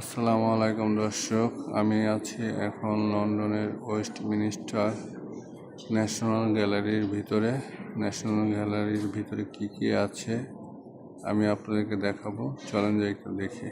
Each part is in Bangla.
আসসালামু আলাইকুম দর্শক, আমি আছি এখন লন্ডনের ওয়েস্ট মিনিস্টার ন্যাশনাল গ্যালারির ভিতরে। ন্যাশনাল গ্যালারির ভিতরে কি কি আছে আমি আপনাদেরকে দেখাবো। চলেন যাই একটু দেখি।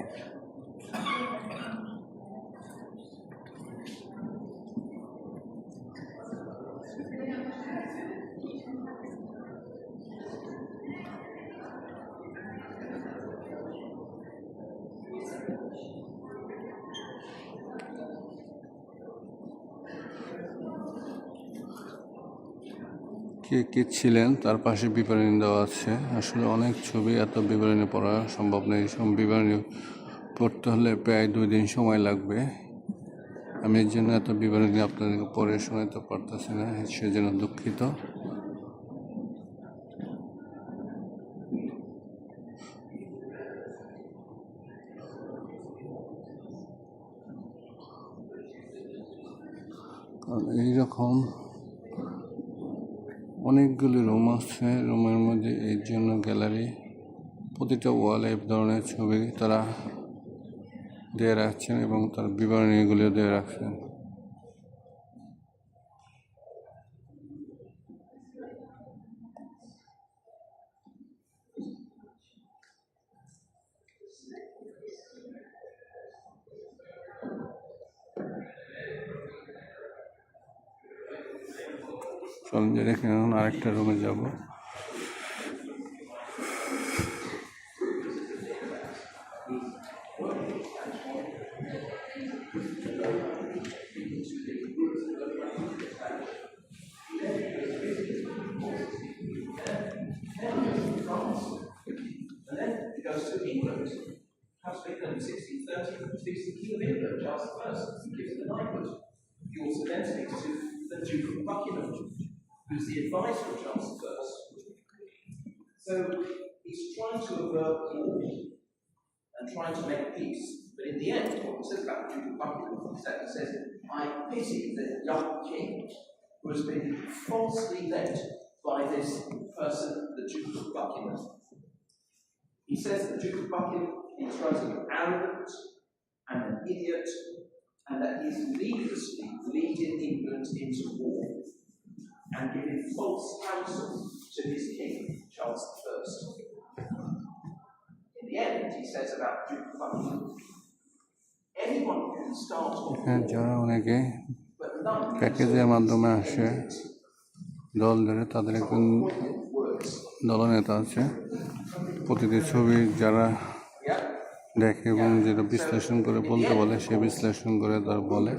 কে কে ছিলেন তার পাশে বিবরণী দেওয়া আছে। আসলে অনেক ছবি এত বিবরণী পড়া সম্ভব নেই সব বিবরণী পড়তে হলে প্রায় দুই দিন সময় লাগবে। আমি এর জন্য এত বিবরণী আপনাদেরকে পড়ে শোনাতে পারতেছি না সেজন্য দুঃখিত। এইরকম অনেকগুলি রুম আছে। রুমের মধ্যে এর জন্য গ্যালারি, প্রতিটা ওয়ালে এই ধরনের ছবি তারা দিয়ে রাখছেন এবং তার বিবরণীগুলিও দিয়ে রাখছেন। চলুন যে দেখে এখন আরেকটা রুমে যাব And then it goes to England. House England, 1630, speaks to the King of England, Charles I, and gives him the knighthood. He also then speaks to the Duke of Buckingham, who's the advisor of Charles I. So he's trying to avert war and trying to make peace. But in the end, what he says about the Duke of Buckingham is that he says, I pity the young king who has been falsely led by this person, the Duke of Buckingham. He says that the Duke of Buckingham is him arrogant and an idiot, and that he's needlessly leading England into war and giving false counsel to his king, Charles I. In the end, he says about of Buckingham, anyone can start can প্যাকেজের মাধ্যমে আসে দল ধরে তাদের একজন দলনেতা আছে প্রতিটি ছবি যারা দেখে এবং যেটা বিশ্লেষণ করে বলতে বলে সে বিশ্লেষণ করে তার বলে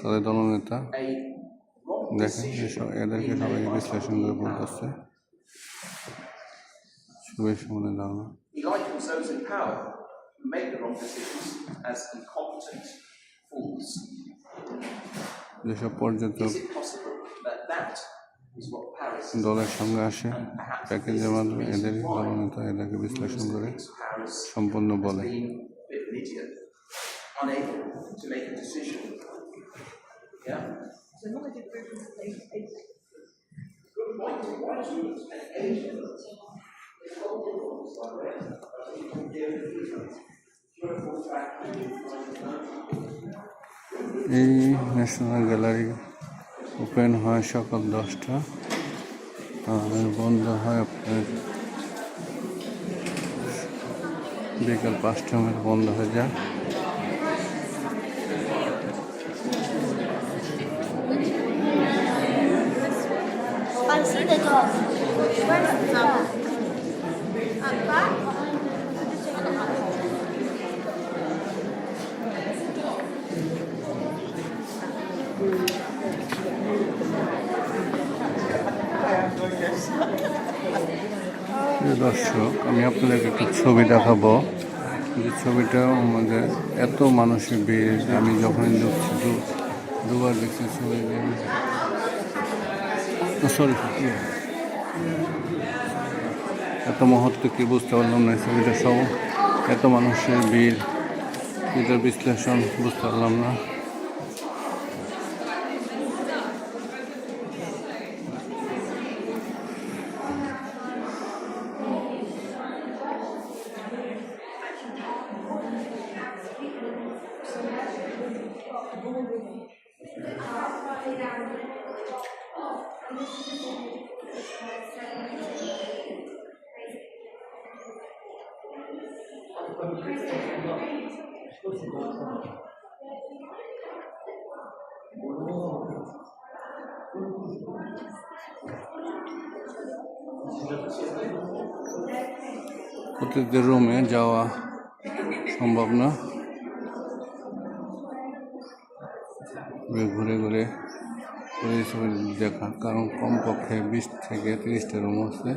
তাদের দলনেতা দেখেন এদেরকে সবাইকে বিশ্লেষণ করে যেসব পর্যটক দলের সঙ্গে আসে? প্যাকেজের মাধ্যমে এদের দলনেতা এদেরকে বিশ্লেষণ করে সম্পন্ন বলে। এই ন্যাশনাল গ্যালারি ওপেন হয় সকাল দশটা। আর বন্ধ হয় আপনার বিকাল পাঁচটা। মধ্যে বন্ধ হয়ে যায়। দর্শক, আমি আপনাদেরকে একটু ছবি দেখাবো। যে ছবিটা আমাদের এত মানুষের ভিড় আমি যখন দুবার দেখছি ছবি সরি এত মহত্ব কি বুঝতে পারলাম না ছবিটা সব এত মানুষের ভিড়, এটার বিশ্লেষণ বুঝতে পারলাম না। প্রতিটি রুমে যাওয়া সম্ভব না। ঘুরে ঘুরে ঘুরে দেখা কারণ কমপক্ষে বিশ থেকে তিরিশটা রুম আছে।